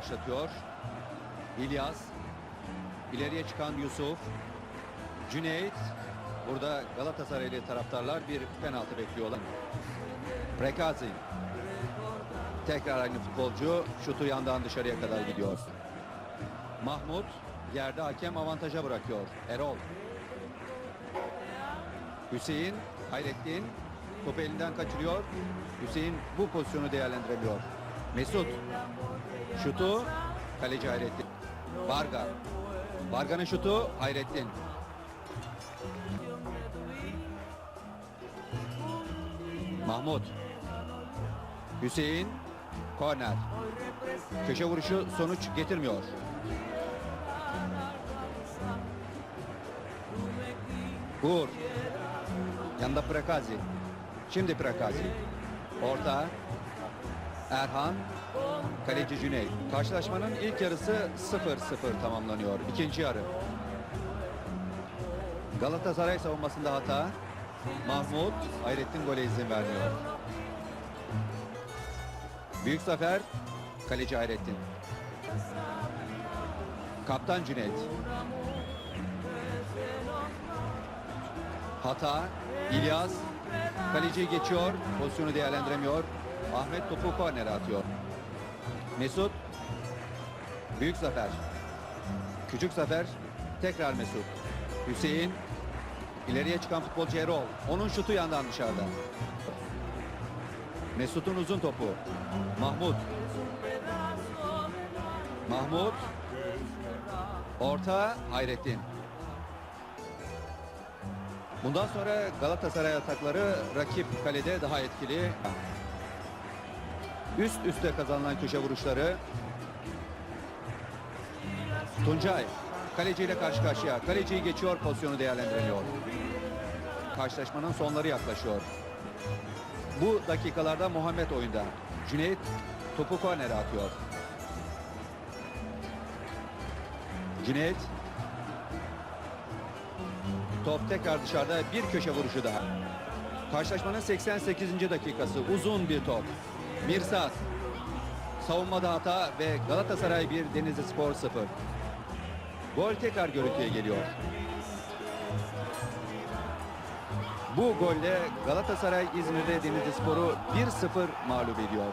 başlatıyor. İlyas. ileriye çıkan Yusuf. Cüneyt. Burada Galatasaraylı taraftarlar bir penaltı bekliyorlar. Prekazi. Tekrar aynı futbolcu şutu yandan dışarıya kadar gidiyor. Mahmut yerde hakem avantaja bırakıyor. Erol. Hüseyin Hayrettin topu elinden kaçırıyor. Hüseyin bu pozisyonu değerlendiremiyor. Mesut şutu kaleci Hayrettin. Varga. Varga'nın şutu Hayrettin. Mahmut. Hüseyin korner. Köşe vuruşu sonuç getirmiyor. Uğur. Yanında Prakazi. Şimdi Prakazi. Orta. Erhan. Kaleci Cüneyt. Karşılaşmanın ilk yarısı 0-0 tamamlanıyor. İkinci yarı. Galatasaray savunmasında hata. Mahmut Hayrettin gole izin vermiyor. Büyük zafer kaleci Hayrettin. Kaptan Cüneyt. Hata İlyas kaleciyi geçiyor. Pozisyonu değerlendiremiyor. Ahmet topu kornere atıyor. Mesut Büyük zafer. Küçük zafer tekrar Mesut. Hüseyin ileriye çıkan futbolcu Erol. Onun şutu yandan dışarıda. Mesut'un uzun topu. Mahmut. Mahmut. Orta Hayrettin. Bundan sonra Galatasaray atakları rakip kalede daha etkili. Üst üste kazanılan köşe vuruşları. Tuncay kaleciyle karşı karşıya. Kaleciyi geçiyor pozisyonu değerlendiriliyor. Karşılaşmanın sonları yaklaşıyor. Bu dakikalarda Muhammed oyunda. Cüneyt topu kornere atıyor. Cüneyt Top tekrar dışarıda bir köşe vuruşu daha. Karşılaşmanın 88. dakikası uzun bir top. Mirsat. Savunmada hata ve Galatasaray 1 Denizli Spor 0. Gol tekrar görüntüye geliyor. Bu golle Galatasaray İzmir'de Denizli Spor'u 1-0 mağlup ediyor.